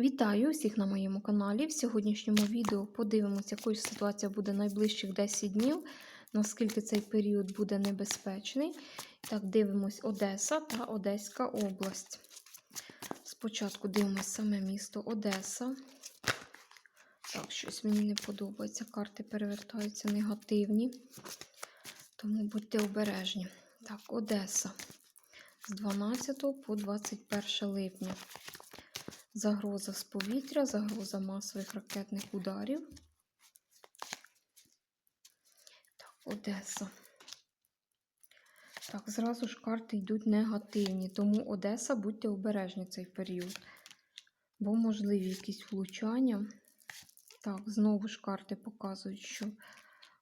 Вітаю всіх на моєму каналі. В сьогоднішньому відео подивимося, якою ситуація буде найближчих 10 днів, наскільки цей період буде небезпечний. Так, дивимось Одеса та Одеська область. Спочатку дивимось саме місто Одеса. Так, щось мені не подобається. Карти перевертаються негативні. Тому будьте обережні. Так, Одеса з 12 по 21 липня. Загроза з повітря, загроза масових ракетних ударів. Так, Одеса. Так, зразу ж карти йдуть негативні, тому Одеса, будьте обережні цей період. Бо можливі якісь влучання. Так, знову ж карти показують, що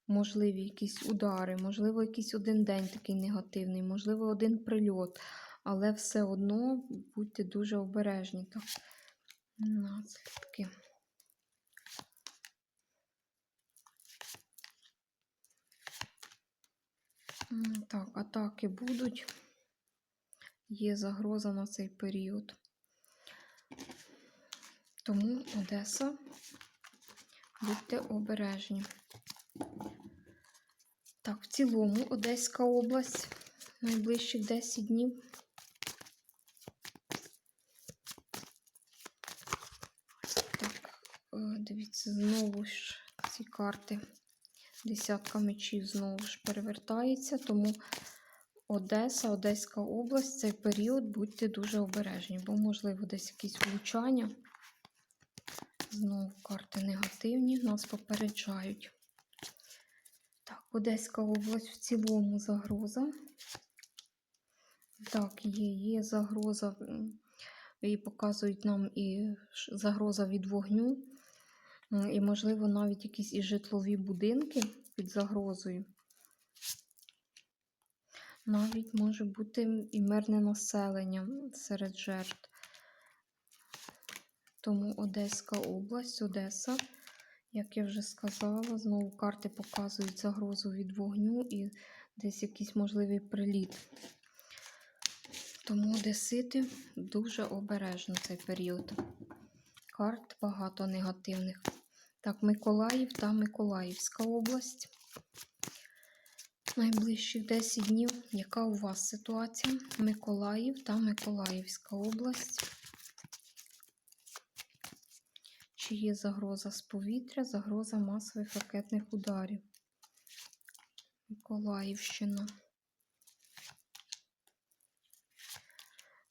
можливі якісь удари, можливо, якийсь один день такий негативний, можливо, один прильот. Але все одно будьте дуже обережні. Так, наслідки. Так, атаки будуть. Є загроза на цей період. Тому Одеса, будьте обережні. Так, в цілому Одеська область найближчих 10 днів. Так, е, дивіться, знову ж ці карти. Десятка мечів знову ж перевертається, тому Одеса, Одеська область, цей період будьте дуже обережні, бо, можливо, десь якісь влучання. Знову карти негативні, нас попереджають. Так, Одеська область в цілому загроза. Так, є, є загроза, і показують нам і загроза від вогню, і, можливо, навіть якісь і житлові будинки під загрозою. Навіть може бути і мирне населення серед жертв. Тому Одеська область, Одеса, як я вже сказала, знову карти показують загрозу від вогню і десь якийсь можливий приліт. Тому одесити дуже обережно цей період. Карт багато негативних. Так, Миколаїв та Миколаївська область. Найближчих 10 днів. Яка у вас ситуація? Миколаїв та Миколаївська область. Чи є загроза з повітря, загроза масових ракетних ударів? Миколаївщина.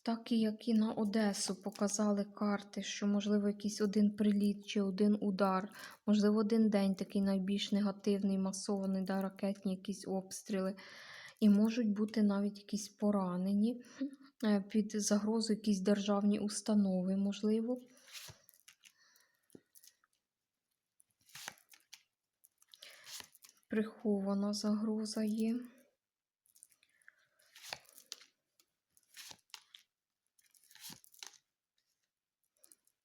Так і як і на Одесу показали карти, що, можливо, якийсь один приліт чи один удар, можливо, один день такий найбільш негативний, масований, да, ракетні якісь обстріли. І можуть бути навіть якісь поранені е, під загрозою якісь державні установи, можливо. Прихована загроза є.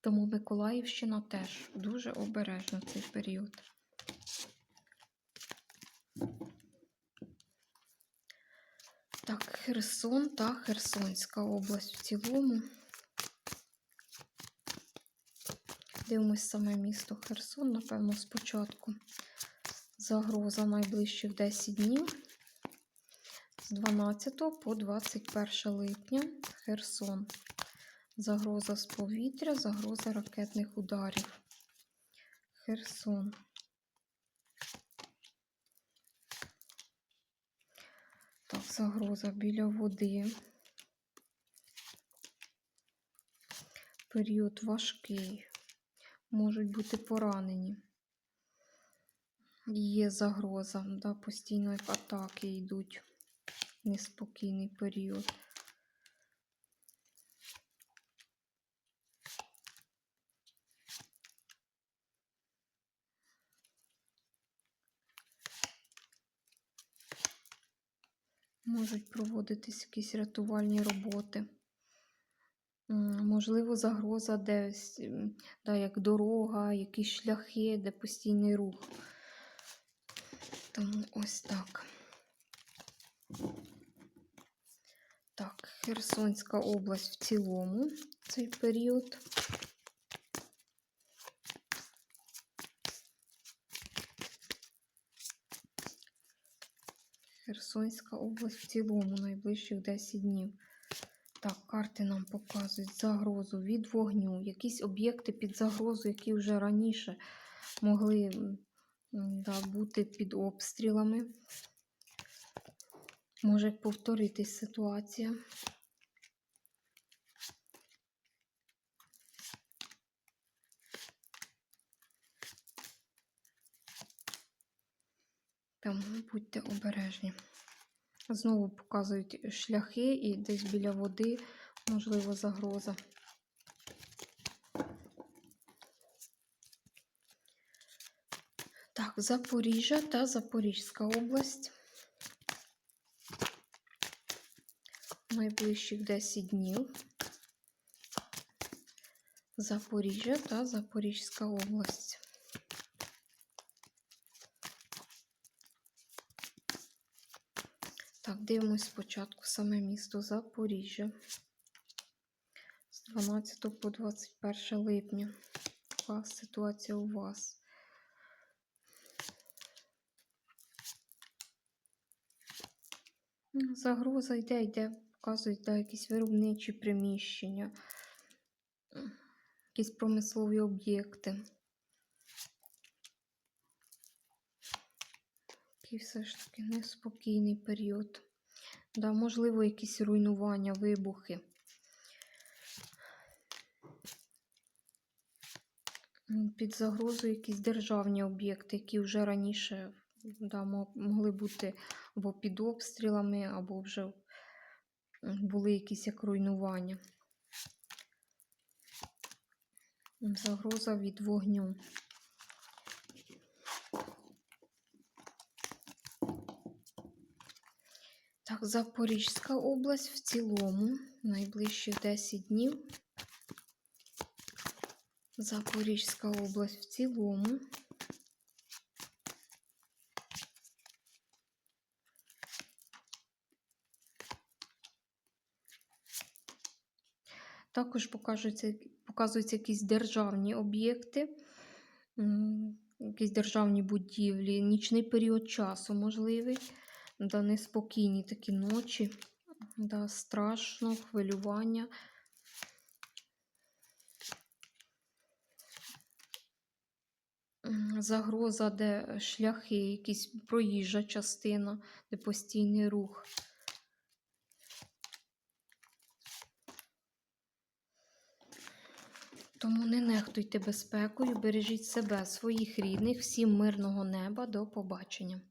Тому Миколаївщина теж дуже обережна цей період. Так, Херсон та Херсонська область в цілому. Дивимось саме місто Херсон, напевно, спочатку. Загроза найближчих 10 днів з 12 по 21 липня Херсон. Загроза з повітря, загроза ракетних ударів. Херсон. Так, загроза біля води. Період важкий. Можуть бути поранені. Є загроза, да, постійно атаки йдуть. Неспокійний період. Можуть проводитись якісь рятувальні роботи. Можливо, загроза десь, да, як дорога, якісь шляхи, де постійний рух. Тому ось так. Так, Херсонська область в цілому цей період. Херсонська область в цілому найближчих 10 днів. Так, карти нам показують загрозу від вогню, якісь об'єкти під загрозу, які вже раніше могли да, бути під обстрілами. Може повторитись ситуація. Тому будьте обережні. Знову показують шляхи і десь біля води, можливо, загроза. Так, Запоріжжя та Запорізька область. Найближчих 10 днів. Запоріжжя та Запорізька область. Так, дивимось спочатку саме місто Запоріжжя з 12 по 21 липня. Яка ситуація у вас? Загроза йде, йде, показують да, якісь виробничі приміщення, якісь промислові об'єкти. Такий все ж таки неспокійний період. Да, можливо, якісь руйнування, вибухи. Під загрозою якісь державні об'єкти, які вже раніше да, могли бути або під обстрілами, або вже були якісь як руйнування. Загроза від вогню. Так, Запорізька область в цілому найближчі 10 днів. Запорізька область в цілому. Також покажуться, показуються якісь державні об'єкти, якісь державні будівлі, нічний період часу можливий, да, неспокійні такі ночі, да, страшно, хвилювання. Загроза, де шляхи, якісь проїжджа частина, де постійний рух. Тому не нехтуйте безпекою, бережіть себе, своїх рідних, всім мирного неба, до побачення.